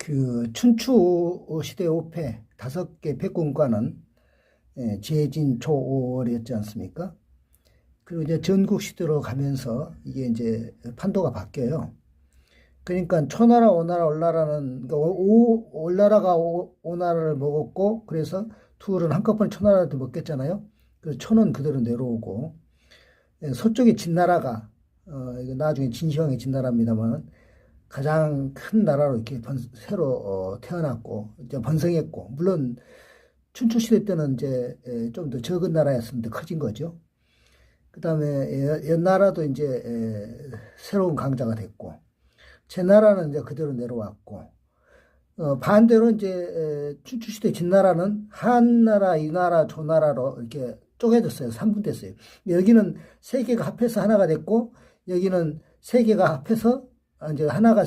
그 춘추 시대 오패 다섯 개 백군과는 예, 재진 초월이었지 않습니까? 그리고 이제 전국 시대로 가면서 이게 이제 판도가 바뀌어요. 그러니까 초나라, 오나라, 올나라는 그러니까 오, 올나라가 오, 오나라를 먹었고 그래서 투울은 한꺼번에 초나라한테 먹겠잖아요. 그래서 초는 그대로 내려오고 예, 서쪽의 진나라가 어, 이거 나중에 진시황의 진나라입니다만 가장 큰 나라로 이렇게 번, 새로 어, 태어났고 이제 번성했고 물론 춘추 시대 때는 이제 좀 더 적은 나라였으면 더 커진 거죠. 그 다음에 연나라도 이제 에, 새로운 강자가 됐고 제 나라는 이제 그대로 내려왔고 어, 반대로 이제 에, 춘추 시대 진나라는 한나라, 이나라, 조나라로 이렇게 쪼개졌어요. 3분 됐어요. 여기는 세 개가 합해서 하나가 됐고 여기는 세 개가 합해서 이제 하나가